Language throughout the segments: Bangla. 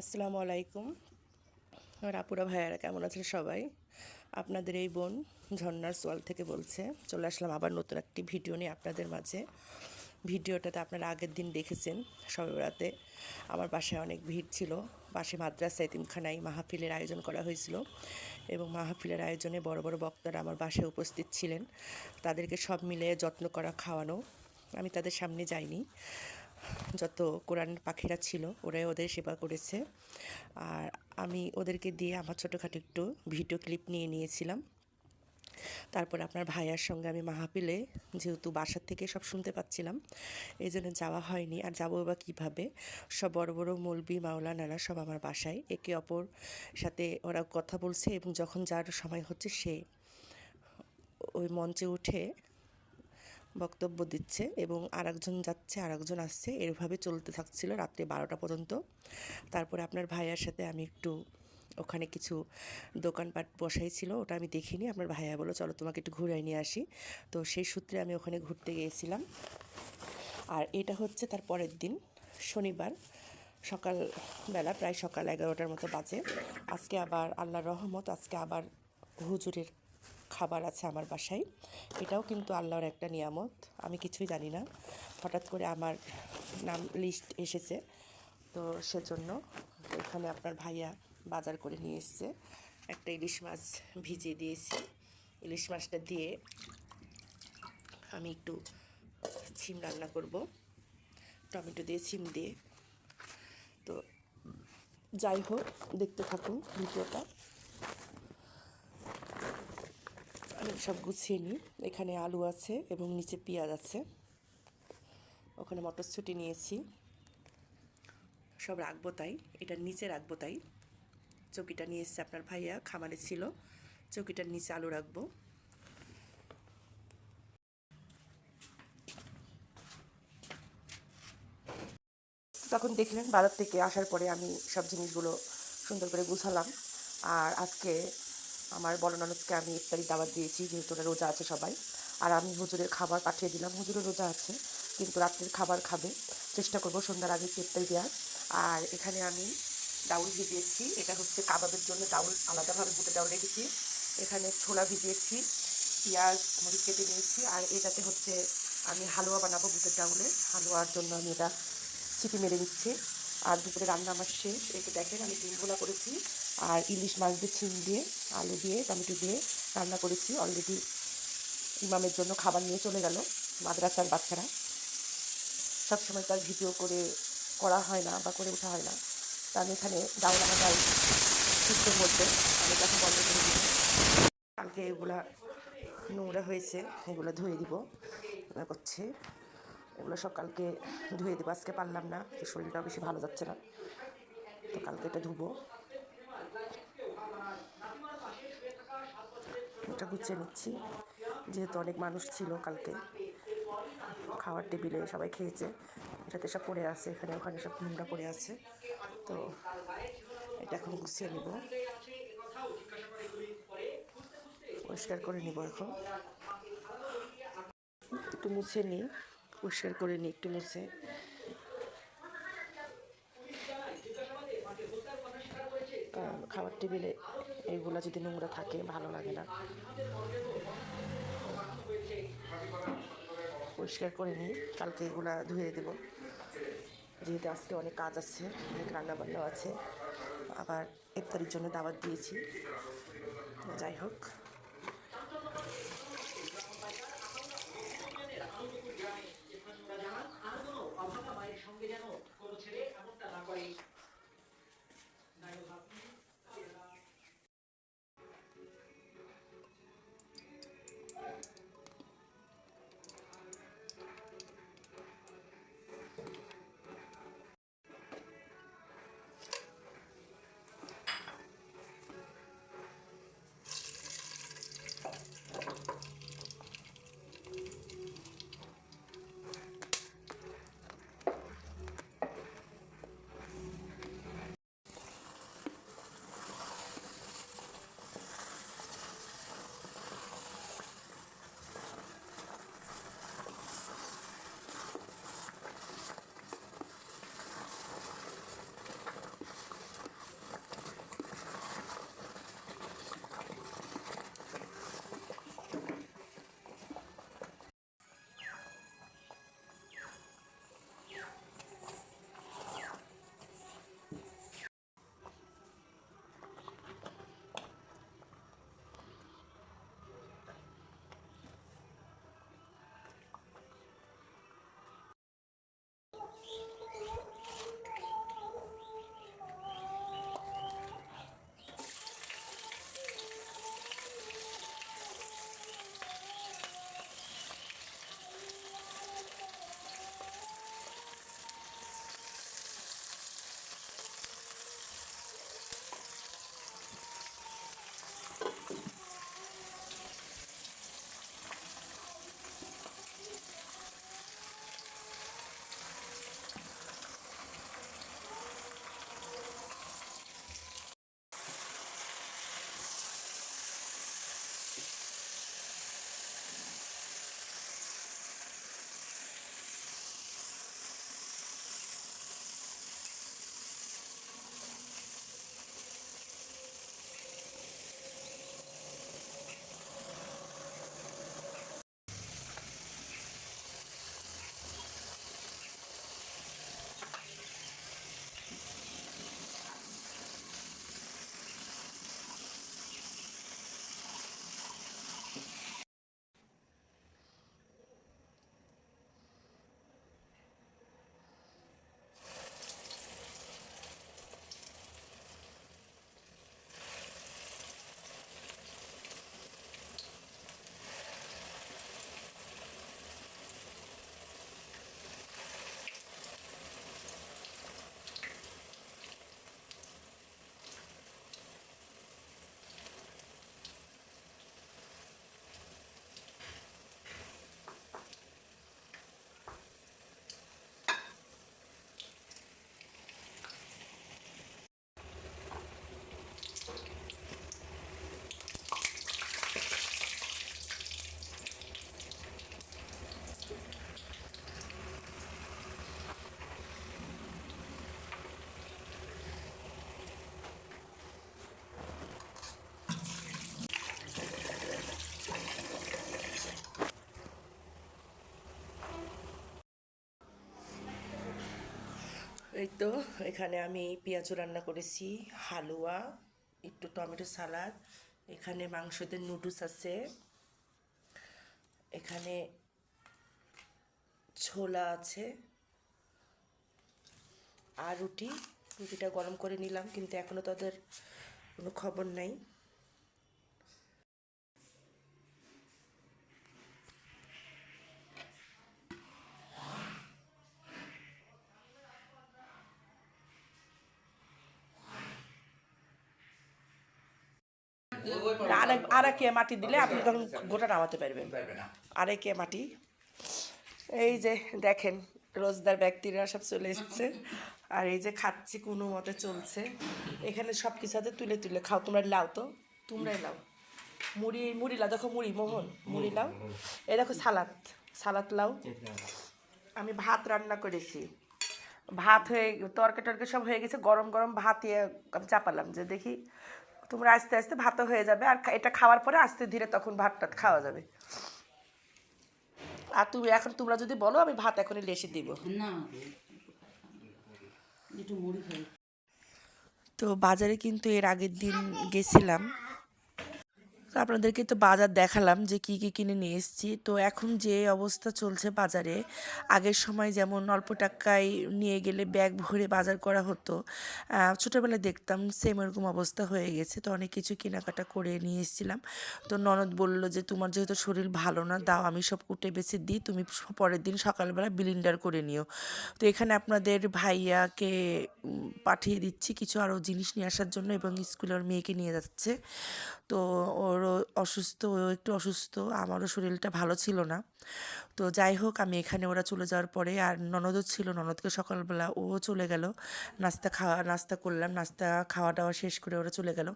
আসসালামু আলাইকুম। আমার আপুরা ভাইয়ারা কেমন আছেন সবাই? আপনাদের এই বোন ঝর্নার সোয়াল থেকে বলছে, চলে আসলাম আবার নতুন একটি ভিডিও নিয়ে আপনাদের মাঝে। ভিডিওটাতে আপনারা আগের দিন দেখেছেন, সবে বেড়াতে আমার বাসায় অনেক ভিড় ছিল। পাশে মাদ্রাসা, এতিমখানায় মাহফিলের আয়োজন করা হয়েছিল এবং মাহফিলের আয়োজনে বড় বড় বক্তারা আমার বাসায় উপস্থিত ছিলেন। তাদেরকে সব মিলে যত্ন করা, খাওয়ানো, আমি তাদের সামনে যাইনি। যত কোরআন পাখিরা ছিল, ওরাই ওদের সেবা করেছে। আর আমি ওদেরকে দিয়ে আমার ছোটোখাটো একটু ভিডিও ক্লিপ নিয়ে নিয়েছিলাম। তারপর আপনার ভাইয়ার সঙ্গে আমি মাহাপিলে যেহেতু বাসার থেকে সব শুনতে পাচ্ছিলাম, এই জন্য যাওয়া হয়নি। আর যাব বা কীভাবে? সব বড় বড় মৌলবি, মাওলানারা সব আমার বাসায়। একে অপর সাথে ওরা কথা বলছে এবং যখন যার সময় হচ্ছে সে ওই মঞ্চে উঠে বক্তব্য দিচ্ছে এবং আরেকজন যাচ্ছে, আরেকজন আসছে। এরভাবে চলতে থাকছিল রাত্রে বারোটা পর্যন্ত। তারপরে আপনার ভাইয়ার সাথে আমি একটু ওখানে কিছু দোকানপাট বসাই ছিল ওটা আমি দেখিনি। আপনার ভাইয়া বলো চলো তোমাকে একটু ঘুরাই নিয়ে আসি। তো সেই সূত্রে আমি ওখানে ঘুরতে গিয়েছিলাম। আর এটা হচ্ছে তার পরের দিন, শনিবার সকালবেলা প্রায় সকাল এগারোটার মতো বাজে। আজকে আবার আল্লাহর রহমত, আজকে আবার হুজুরের খাবার আছে আমার বাসায়। এটাও কিন্তু আল্লাহর একটা নিয়ামত। আমি কিছুই জানি না। হঠাৎ করে আমার নাম লিস্ট এসেছে। তো সেজন্য এখানে আপনার ভাইয়া বাজার করে নিয়ে এসছে। একটা ইলিশ মাছ ভিজিয়ে দিয়েছি। ইলিশ মাছটা দিয়ে আমি একটু ছিম রান্না করব। টমেটো দিয়ে ছিম দিয়ে। তো যাই হোক, দেখতে থাকুন ভিডিওটা আমি সব গুছিয়ে নিই। এখানে আলু আছে এবং নিচে পেঁয়াজ আছে। ওখানে মটরশুঁটি নিয়েছি। সব রাখব তাই। এটা নিচে রাখব তাই। চকিটা নিয়ে এসছে আপনার ভাইয়া, খামারে ছিল। চকিটার নিচে আলু রাখব। তখন দেখলেন বাজার থেকে আসার পরে আমি সব জিনিসগুলো সুন্দর করে গুছালাম। আর আজকে আমার বড় ননদকে আমি ইফতারি দাওয়াত দিয়েছি, যেহেতু ওরা রোজা আছে সবাই। আর আমি হুজুরের খাবার পাঠিয়ে দিলাম। হুজুরের রোজা আছে, কিন্তু রাত্রের খাবার খাবে। চেষ্টা করব সন্ধ্যার আগে ইফতারি দেওয়ার। আর এখানে আমি ডাউল ভিজিয়েছি। এটা হচ্ছে কাবাবের জন্য ডাউল আলাদাভাবে বুটে ডাউল রেখেছি। এখানে ছোলা ভিজিয়েছি, পেঁয়াজ, মরিচ কেটে নিয়েছি। আর এটাতে হচ্ছে আমি হালুয়া বানাবো বুটের ডাউলের হালুয়ার জন্য আমি এটা সিটি মেরে নিচ্ছি। আর দুপুরে রান্না আমার শেষ। একে দেখেন, আমি ডিম ভোলা করেছি আর ইলিশ মাছ দিয়ে ছিম দিয়ে, আলু দিয়ে, টমেটো দিয়ে রান্না করেছি। অলরেডি ইমামের জন্য খাবার নিয়ে চলে গেল, মাদ্রাসার বাচ্চারা। সবসময় তার ভিডিও করে করা হয় না বা করে ওঠা হয় না। তা আমি এখানে ডাউন ডাল শীতের মধ্যে। আমি তখন বন্ধ করে দিব কালকে এগুলা নোংরা হয়েছে, এগুলো ধুয়ে দিব। করছে। এগুলো সব কালকে ধুয়ে দেবো। আজকে পারলাম না শরীরটাও বেশি ভালো যাচ্ছে না। তো কালকে এটা ধুবো। এটা গুছিয়ে নিচ্ছি। যেহেতু অনেক মানুষ ছিল কালকে, খাওয়ার টেবিলে সবাই খেয়েছে। এটাতে সব পড়ে আছে, এখানে ওখানে সব নোংরা পড়ে আছে। তো এটা এখন গুছিয়ে নিব। পরিষ্কার করে নিব এখন। একটু মুছে নিই। পরিষ্কার করে নিই, একটু মুছে। খাবার টেবিলে এগুলো যদি নোংরা থাকে, ভালো লাগে না। পরিষ্কার করে নিই, কালকে এগুলা ধুয়ে দেব। যেহেতু আজকে অনেক কাজ আছে, অনেক রান্নাবান্নাও আছে, আবার ইফতারির জন্য দাওয়াত দিয়েছি। যাই হোক। এই তো, এখানে আমি পেঁয়াজু রান্না করেছি, হালুয়া, একটু টমেটো সালাদ, এখানে মাংসতে নুডলস আছে, এখানে ছোলা আছে, আর রুটি, রুটিটা গরম করে নিলাম, কিন্তু এখনও তাদের কোনো খবর নাই। আরেক মাটি দিলে আপনি তখন গোটা নামাতে পারবেন। আরেক মাটি। এই যে দেখেন, রোজদার ব্যক্তিরা সব চলে এসছে। আর এই যে খাচ্ছি, কোনো মতে চলছে। এখানে সব কিছু আছে তুলে তুলে খাও, তোমরা লাও তো। তোমরাই লাও। মুড়ি মুড়ি লাও, দেখো মুড়ি, মোহন, মুড়ি লাও। এই দেখো সালাদ সালাদ লাও। আমি ভাত রান্না করেছি। ভাত হয়ে তরকা টরকা সব হয়ে গেছে গরম গরম ভাত ইয়ে চাপালাম, যে দেখি তোমরা আস্তে আস্তে ভাতও হয়ে যাবে। আর এটা খাওয়ার পরে আস্তে ধীরে তখন ভাত টাত খাওয়া যাবে। আর তুমি এখন তোমরা যদি বলো আমি ভাত এখনই লেসে দিব। না তো বাজারে কিন্তু এর আগের দিন গেছিলাম। আপনাদেরকে তো বাজার দেখালাম যে কি কি কিনে নিয়ে এসেছি। তো এখন যে অবস্থা চলছে বাজারে, আগের সময় যেমন অল্প টাকায় নিয়ে গেলে ব্যাগ ভরে বাজার করা হতো ছোটোবেলায় দেখতাম সেম এরকম অবস্থা হয়ে গেছে। তো অনেক কিছু কেনাকাটা করে নিয়ে এসেছিলাম। তো ননদ বলল যে, তোমার যেহেতু শরীর ভালো না, দাও আমি সব কুটে বেছে দিই, তুমি পরের দিন সকালবেলা বিলিন্ডার করে নিও। তো এখানে আপনাদের ভাইয়াকে পাঠিয়ে দিচ্ছি কিছু আরও জিনিস নিয়ে আসার জন্য এবং স্কুলের মেয়েকে নিয়ে যাচ্ছে। তো ওরও অসুস্থ, ও একটু অসুস্থ, আমারও শরীরটা ভালো ছিল না। তো যাই হোক, আমি এখানে ওরা চলে যাওয়ার পরে আর ননদও ছিল, ননদকে সকালবেলা ও চলে গেল। নাস্তা খাওয়া, নাস্তা করলাম, নাস্তা খাওয়া দাওয়া শেষ করে ওরা চলে গেল।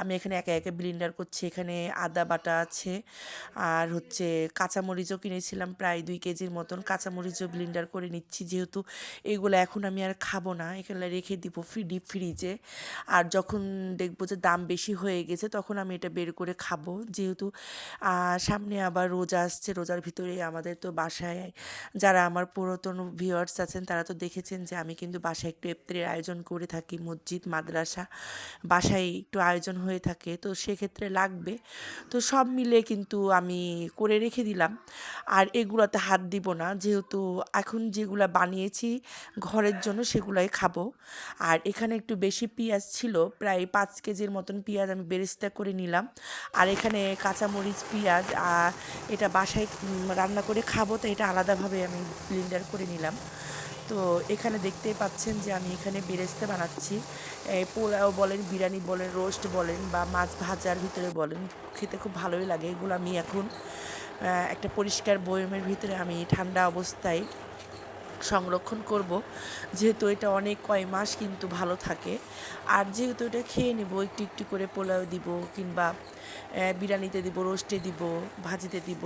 আমি এখানে একে একে ব্লিন্ডার করছি, এখানে আদা বাটা আছে আর হচ্ছে কাঁচামরিচও কিনেছিলাম প্রায় দুই কেজির মতন। কাঁচামরিচও ব্লিন্ডার করে নিচ্ছি, যেহেতু এগুলো এখন আমি আর খাব না, এখানে রেখে দিব ফ্রি, ডিপ ফ্রিজে। আর যখন দেখব যে দাম বেশি হয়ে গেছে, তখন আমি এটা বের করে খাব। যেহেতু সামনে আবার রোজা আসছে, রোজার ভিতরে আমাদের তো বাসায় যারা আমার পুরাতন ভিউয়ার্স আছেন, তারা তো দেখেছেন যে আমি কিন্তু বাসায় একটু ইফতারের আয়োজন করে থাকি, মসজিদ, মাদ্রাসা বাসায় একটু আয়োজন হয়ে থাকে। তো সেক্ষেত্রে লাগবে। তো সব মিলে কিন্তু আমি করে রেখে দিলাম। আর এগুলোতে হাত দিব না, যেহেতু এখন যেগুলা বানিয়েছি ঘরের জন্য সেগুলাই খাব। আর এখানে একটু বেশি পেঁয়াজ ছিল, প্রায় পাঁচ কেজির মতন পেঁয়াজ আমি বেরেস্তা করে নিলাম। আর এখানে কাঁচামরিচ, পেঁয়াজ এটা বাসায় রান্না করে খাব, তো এটা আলাদাভাবে আমি ব্লেন্ডার করে নিলাম। তো এখানে দেখতেই পাচ্ছেন যে আমি এখানে বেরেস্তা বানাচ্ছি। পোলাও বলেন, বিরিয়ানি বলেন, রোস্ট বলেন, বা মাছ ভাজার ভিতরে বলেন, খেতে খুব ভালোই লাগে। এগুলো আমি এখন একটা পরিষ্কার বয়মের ভিতরে আমি ঠান্ডা অবস্থায় সংরক্ষণ করব। যেহেতু এটা অনেক কয় মাস কিন্তু ভালো থাকে। আর যেহেতু এটা খেয়ে নেব, একটু একটু করে পোলাও দিব কিংবা বিরিয়ানিতে দিব, রোস্টে দিব, ভাজিতে দিব